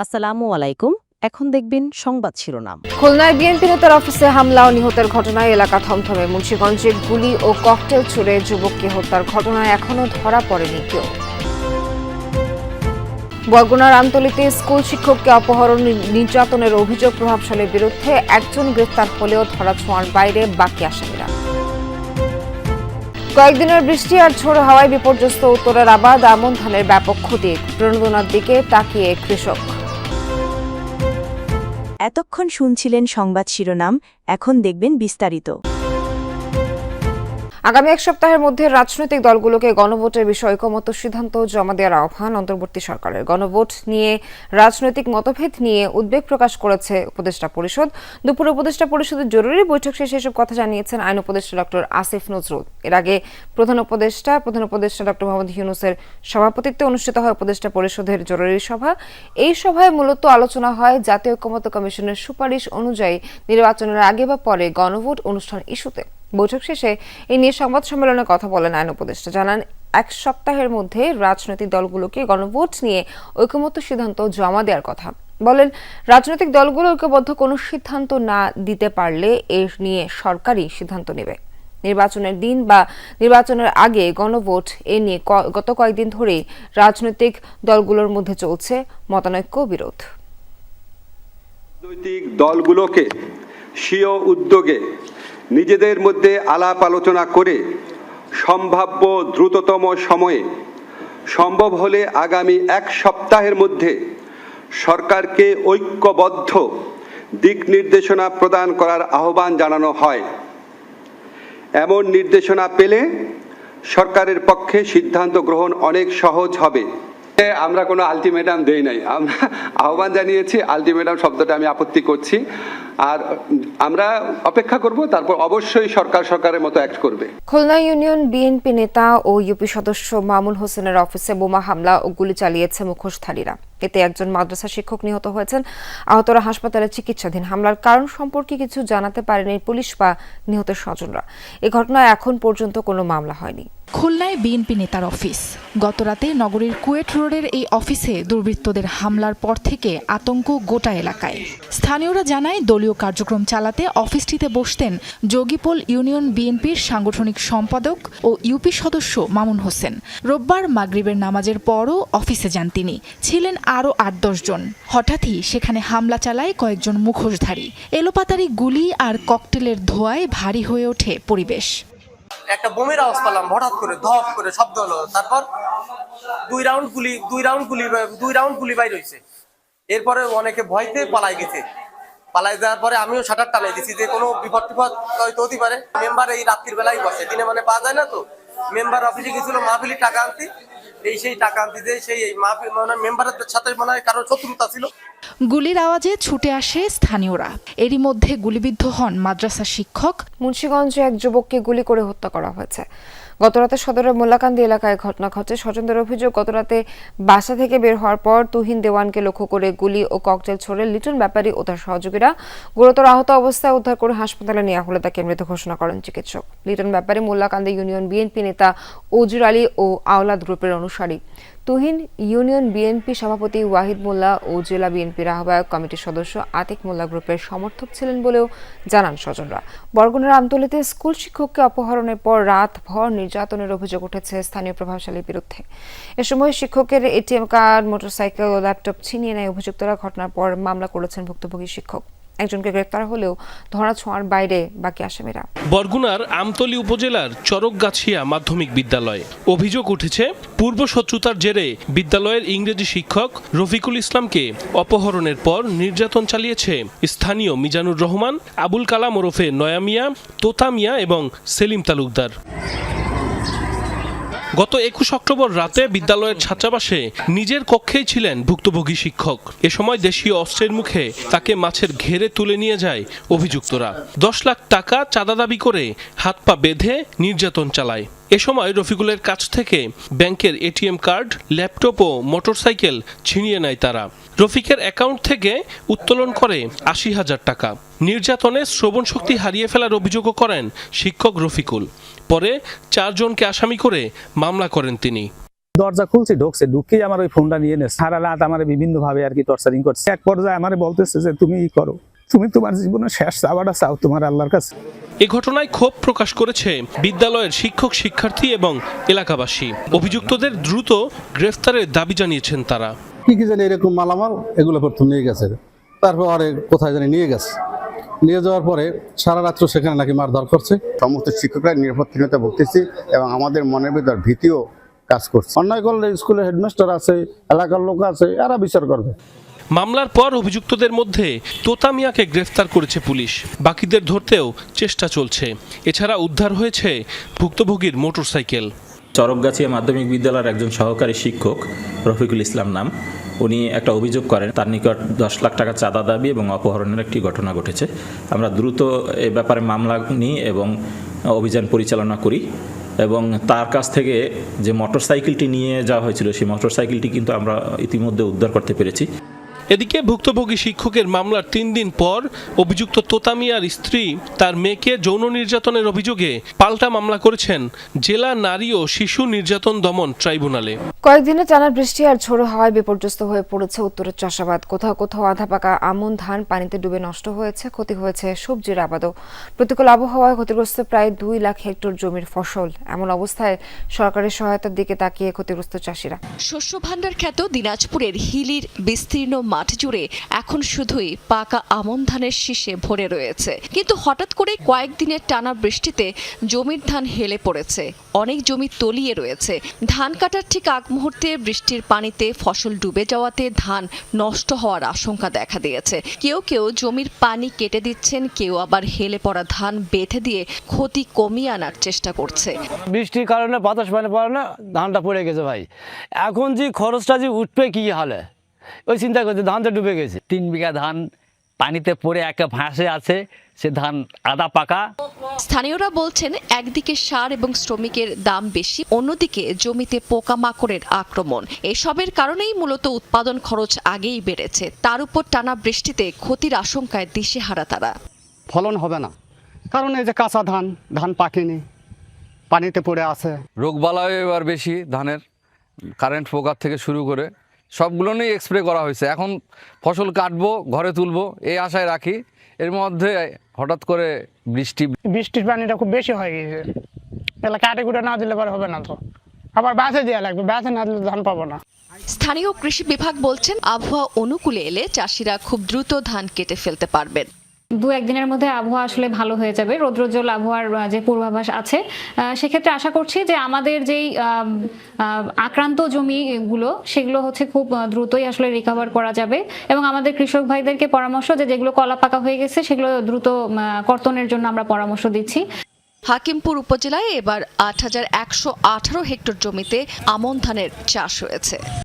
আসসালামু আলাইকুম। এখন দেখবেন সংবাদ শিরোনাম। খুলনায় বিএনপি নেতার অফিসে হামলা ও নিহতের ঘটনায় এলাকা থমথমে। মুন্সিগঞ্জে গুলি ও ককটেল ছুড়ে যুবককে হত্যার ঘটনায় এখনও ধরা পড়েনি কেউ। বরগুনার আন্তলিতে স্কুল শিক্ষককে অপহরণ নির্যাতনের অভিযোগ প্রভাবশালীর বিরুদ্ধে একজন গ্রেফতার হলেও ধরা ছোঁয়ার বাইরে বাকি আসামিরা। কয়েকদিনের বৃষ্টি আর ঝোড়ো হাওয়ায় বিপর্যস্ত উত্তরের আবাদ, আমন ধানের ব্যাপক ক্ষতি। প্রণোদনার দিকে তাকিয়ে কৃষক। এতক্ষণ শুনছিলেন সংবাদ শিরোনাম এখন দেখবেন বিস্তারিত। আগামী এক সপ্তাহের মধ্যে রাজনৈতিক দলগুলোকে গণভোটের বিষয়ে ঐকমত্য সিদ্ধান্ত জমা দেওয়ার আহ্বান অন্তর্বর্তী সরকারের। গণভোট নিয়ে, রাজনৈতিক মতভেদ নিয়ে উদ্বেগ প্রকাশ করেছে উপদেষ্টা পরিষদ। দুপুরে উপদেষ্টা পরিষদের জরুরি বৈঠক শেষে এসব কথা জানিয়েছেন আইন উপদেষ্টা ডক্টর আসিফ নজরুল। এর আগে প্রধান উপদেষ্টা প্রধান উপদেষ্টা ডক্টর মোহাম্মদ ইউনুসের সভাপতিত্বে অনুষ্ঠিত হয় উপদেষ্টা পরিষদের জরুরি সভা। এই সভায় মূলত আলোচনা হয় জাতীয় ঐকমত্য কমিশনের সুপারিশ অনুযায়ী নির্বাচনের আগে বা পরে গণভোট অনুষ্ঠান ইস্যুতে। বৈঠক শেষে এই নিয়ে সংবাদ সম্মেলনে কথা বলেন আইন উপদেষ্টা। জানান, এক সপ্তাহের মধ্যে রাজনৈতিক দলগুলোকে গণভোট নিয়ে ঐকমত্য সিদ্ধান্ত জমা দেওয়ার কথা। বলেন, রাজনৈতিক দলগুলো ঐক্যবদ্ধ কোনো সিদ্ধান্ত না দিতে পারলে এর নিয়ে সরকারই সিদ্ধান্ত নেবে। নির্বাচনের দিন বা নির্বাচনের আগে গণভোট এ নিয়ে গত কয়েকদিন ধরেই রাজনৈতিক দলগুলোর মধ্যে চলছে মতানৈক্য বিরোধ। রাজনৈতিক দলগুলোকে স্বীয় উদ্যোগে নিজেদের মধ্যে আলাপ আলোচনা করে সম্ভাব্য দ্রুততম সময়ে সম্ভব হলে আগামী এক সপ্তাহের মধ্যে সরকারকে ঐক্যবদ্ধ দিক নির্দেশনা প্রদান করার আহ্বান জানানো হয়। এমন নির্দেশনা পেলে সরকারের পক্ষে সিদ্ধান্ত গ্রহণ অনেক সহজ হবে। আমরা কোনো আলটিমেটাম দেই নাই। আমরা আহ্বান জানিয়েছি, আলটিমেটাম শব্দটা আমি আপত্তি করছি। আর আমরা অপেক্ষা করব তারপর অবশ্যই সরকার সরকারের মতো অ্যাক্ট করবে। খুলনা ইউনিয়ন বিএনপি নেতা ও ইউপি সদস্য মামুন হোসেনের অফিসে বোমা হামলা ও গুলি চালিয়েছে মুখোশধারীরা। এতে একজন মাদ্রাসা শিক্ষক নিহত হয়েছেন। আহতরা হাসপাতালে চিকিৎসাধীন। হামলার কারণ সম্পর্কে কিছু জানাতে পারেনি পুলিশ বা নিহতের স্বজনরা। এ ঘটনায় এখন পর্যন্ত কোনো মামলা হয়নি। খুলনায় বিএনপি নেতার অফিস। গতরাতে নগরীর কুয়েট রোডের এই অফিসে দুর্বৃত্তদের হামলার পর থেকে আতঙ্ক গোটা এলাকায়। স্থানীয়রা জানায় দলীয় কার্যক্রম চালাতে অফিসটিতে বসতেন যোগীপোল ইউনিয়ন বিএনপির সাংগঠনিক সম্পাদক ও ইউপি সদস্য মামুন হোসেন। রোববার মাগরিবের নামাজের পরও অফিসে যান তিনি। ছিলেন আরও আট, দশ জন। হঠাৎই সেখানে হামলা চালায় কয়েকজন মুখোশধারী। এলোপাতারি গুলি আর ককটেলের ধোঁয়ায় ভারী হয়ে ওঠে পরিবেশ। একটা বোমের আওয়াজ পেলাম, হঠাৎ করে, ধপ করে শব্দ হলো। তারপর দুই রাউন্ড গুলি, দুই রাউন্ড গুলি, দুই রাউন্ড গুলি বাইর হয়েছে এরপরে অনেকে ভয়তে পালাই গেছে। পালাই যাওয়ার পরে আমিও শাটার টানাই দিছি যে কোনো বিপদ টিপদ হয়তো হতে পারে। মেম্বার এই রাত্রির বেলায় বসে দিনে মানে পাওয়া যায় না তো? মেম্বার অফিসে গেছিল মাহফিলি টাকা আনতে এই সেই টাকা আনতে যে সেই এই মাহফিল মানে মেম্বারের সাথে মনে কারোর শত্রুতা ছিল। গুলির আওয়াজে ছুটে আসে স্থানীয়রা। এরই মধ্যে গুলিবিদ্ধ হন মাদ্রাসা শিক্ষক। মুন্সিগঞ্জে এক যুবককে গুলি করে হত্যা করা হয়েছে। গতরাতে সদরের মোল্লাকান্দি এলাকায় ঘটনা ঘটে। স্বজনদের অভিযোগ, গতরাতে বাসা থেকে বের হওয়ার পর তুহিন দেওয়ানকে লক্ষ্য করে গুলি ও ককটেল ছড়ে লিটন ব্যাপারী ও তার সহযোগীরা গুরুতর আহত অবস্থায় উদ্ধার করে হাসপাতালে নেওয়া হলে তাকে মৃত ঘোষণা করেন চিকিৎসক। লিটন ব্যাপারী মোল্লাকান্দি ইউনিয়ন বিএনপি নেতা ওজুর আলী ও আওলাদ গ্রুপের অনুসারী। তুহিন, ইউনিয়ন বিএনপি সভাপতি ওয়াহিদ মোল্লা ও জেলা বিএনপির আহ্বায়ক কমিটির সদস্য আতিক মোল্লা গ্রুপের সমর্থক ছিলেন বলেও জানান স্বজনরা। বরগুনার আমতলিতে স্কুল শিক্ষককে অপহরণের পর রাত ভর নির্যাতনের অভিযোগ উঠেছে স্থানীয় প্রভাবশালীর বিরুদ্ধে। এ সময় শিক্ষকের এটিএম কার্ড, মোটরসাইকেল ও ল্যাপটপ ছিনিয়ে নেয় অভিযুক্তরা। ঘটনার পর মামলা করেছেন ভুক্তভোগী শিক্ষক। একজনকে গ্রেপ্তার হলেও ধরা ছোঁয়ার বাইরে বাকি আসামিরা। বরগুনার আমতলী উপজেলার চরকগাছিয়া মাধ্যমিক বিদ্যালয়ে অভিযোগ উঠেছে, পূর্ব শত্রুতার জেরে বিদ্যালয়ের ইংরেজি শিক্ষক রফিকুল ইসলামকে অপহরণের পর নির্যাতন চালিয়েছে স্থানীয় মিজানুর রহমান, আবুল কালাম ওরফে নয়ামিয়া তোতামিয়া এবং সেলিম তালুকদার। গত একুশ অক্টোবর রাতে বিদ্যালয়ের ছাত্রাবাসে নিজের কক্ষেই ছিলেন ভুক্তভোগী শিক্ষক। এ সময় দেশীয় অস্ত্রের মুখে তাকে মাছের ঘেরে তুলে নিয়ে যায় অভিযুক্তরা। দশ লাখ টাকা চাঁদা দাবি করে হাত পা বেঁধে নির্যাতন চালায়। এ সময় রফিকুলের কাছ থেকে ব্যাংকের এটিএম কার্ড, ল্যাপটপ ও মোটরসাইকেল ছিনিয়ে নেয় তারা। রফিকের অ্যাকাউন্ট থেকে উত্তোলন করে আশি হাজার টাকা। নির্যাতনে শ্রবণ শক্তি হারিয়ে ফেলার অভিযোগও করেন শিক্ষক রফিকুল। পরে চারজনকে আসামি করে মামলা করেন তিনি। দরজা খুলছে, ঢুকছে। ঢুকেই আমার ওই ফোনটা নিয়ে নেছে। সারা রাত আমার বিভিন্ন ভাবে আর কি টর্চারিং করছে। এক পর্যায়ে আমার বলতেছে যে, তুমি করো। তুমি তোমার জীবনের শেষ চাওয়াটা চাও তোমার আল্লাহর কাছে। এ ঘটনায় ক্ষোভ প্রকাশ করেছে বিদ্যালয়ের শিক্ষক শিক্ষার্থী এবং এলাকাবাসী। অভিযুক্তদের দ্রুত গ্রেফতারের দাবি জানিয়েছেন তারা। কি কি জানি এরকম মালামাল এগুলো প্রথম নিয়ে গেছে। তারপর আরে কোথায় জানি নিয়ে গেছে। নিয়ে যাওয়ার পরে সারা রাত্র সেখানে নাকি মারধর করছে। সমস্ত শিক্ষকরা নিরাপত্তাহীনতা ভুগতেছি এবং আমাদের মনের ভিতর ভীতিও কাজ করছে। অন্যায় করলে স্কুলের হেডমাস্টার আছে এলাকার লোক আছে এরা বিচার করবে। মামলার পর অভিযুক্তদের মধ্যে তোতা মিয়াকে গ্রেফতার করেছে পুলিশ। বাকিদের ধরতেও চেষ্টা চলছে। এছাড়া উদ্ধার হয়েছে ভুক্তভোগীর মোটরসাইকেল। চরকগাছিয়া মাধ্যমিক বিদ্যালয়ের একজন সহকারী শিক্ষক, রফিকুল ইসলাম নাম। উনি একটা অভিযোগ করেন, তার নিকট দশ লাখ টাকা চাঁদা দাবি এবং অপহরণের একটি ঘটনা ঘটেছে। আমরা দ্রুত এ ব্যাপারে মামলা নিই এবং অভিযান পরিচালনা করি এবং তার কাছ থেকে যে মোটরসাইকেলটি নিয়ে যাওয়া হয়েছিল, সেই মোটরসাইকেলটি কিন্তু আমরা ইতিমধ্যে উদ্ধার করতে পেরেছি। এদিকে ভুক্তভোগী শিক্ষকের মামলার তিন দিন পর অভিযুক্ত তোতা মিয়ার স্ত্রী তার মেয়েকে যৌন নির্যাতনের অভিযোগে পাল্টা মামলা করেছেন জেলা নারী ও শিশু নির্যাতন দমন ট্রাইব্যুনালে। কয়েকদিনে টানা বৃষ্টি আর ঝোড়ো হাওয়ায় বিপর্যস্ত হয়ে পড়েছে উত্তরের চাষাবাদ। কোথাও কোথাও আধা পাকা আমন ধান পানিতে ডুবে নষ্ট হয়েছে ক্ষতি হয়েছে সবজির আবাদও। প্রতিকূল আবহাওয়ায় ক্ষতিগ্রস্ত প্রায় দুই লাখ হেক্টর জমির ফসল। এমন অবস্থায় সরকারের সহায়তার দিকে তাকিয়ে ক্ষতিগ্রস্ত চাষিরা। শস্য ভাণ্ডার খ্যাত দিনাজপুরের হিলির বিস্তীর্ণ মাঠ জুড়ে এখন শুধুই পাকা আমন ধানের শীষে ভরে রয়েছে। কিন্তু হঠাৎ করে কয়েকদিনের টানা বৃষ্টিতে জমির ধান হেলে পড়েছে। অনেক জমি তলিয়ে রয়েছে। ধান কাটার ঠিক আগ মুহূর্তে বৃষ্টির পানিতে ফসল ডুবে যাওয়াতে ধান নষ্ট হওয়ার আশঙ্কা দেখা দিয়েছে। কেউ কেউ জমির পানি কেটে দিচ্ছেন, কেউ আবার হেলে পড়া ধান বেঁধে দিয়ে ক্ষতি কমিয়ে আনার চেষ্টা করছে। বৃষ্টির কারণে, বাতাস পানি পড়ে না, ধানটা পড়ে গেছে ভাই। এখন যে খরচটা যে উঠবে, কি হালে? ওই চিন্তা করছে ধানটা ডুবে গেছে। তিন বিঘা ধান পানিতে পড়ে একটা ভাসে আছে সে ধান আদা পাকা। স্থানীয়রা বলছেন একদিকে সার এবং শ্রমিকের দাম বেশি অন্যদিকে জমিতে পোকামাকড়ের আক্রমণ। এসবের কারণেই মূলত উৎপাদন খরচ আগেই বেড়েছে। তার উপর টানা বৃষ্টিতে ক্ষতির আশঙ্কায় দিশেহারা তারা। ফলন হবে না। কারণ এই যে কাঁচা ধান ধান পাকেনি পানিতে পড়ে আছে। রোগবালাও এবার বেশি ধানের কারেন্ট পোকার থেকে শুরু করে সবগুলো নিয়েই স্প্রে করা হয়েছে। এখন ফসল কাটবো ঘরে তুলবো এই আশায় রাখি। এর মধ্যে হঠাৎ করে বৃষ্টি বৃষ্টির পানিটা খুব বেশি হয়ে গেছে। তাহলে কাটে কুটে না দিলে পরে হবে না তো। আবার বাসে দেওয়া লাগবে বাসে না দিলে ধান পাবো না। স্থানীয় কৃষি বিভাগ বলছেন আবহাওয়া অনুকূলে এলে চাষিরা খুব দ্রুত ধান কেটে ফেলতে পারবেন। দু একদিনের মধ্যে আবহাওয়া আসলে ভালো হয়ে যাবে। রৌদ্রোজ্জ্বল আবহাওয়ার যে পূর্বাভাস আছে সেক্ষেত্রে আশা করছি যে আমাদের যেই আক্রান্ত জমিগুলো, সেগুলো হচ্ছে খুব দ্রুতই আসলে রিকভার করা যাবে এবং আমাদের কৃষক ভাইদেরকে পরামর্শ যে যেগুলো কলা পাকা হয়ে গেছে, সেগুলো দ্রুত কর্তনের জন্য আমরা পরামর্শ দিচ্ছি। হাকিমপুর উপজেলায় এবার আট হাজার একশো আঠারো হেক্টর জমিতে আমন ধানের চাষ হয়েছে।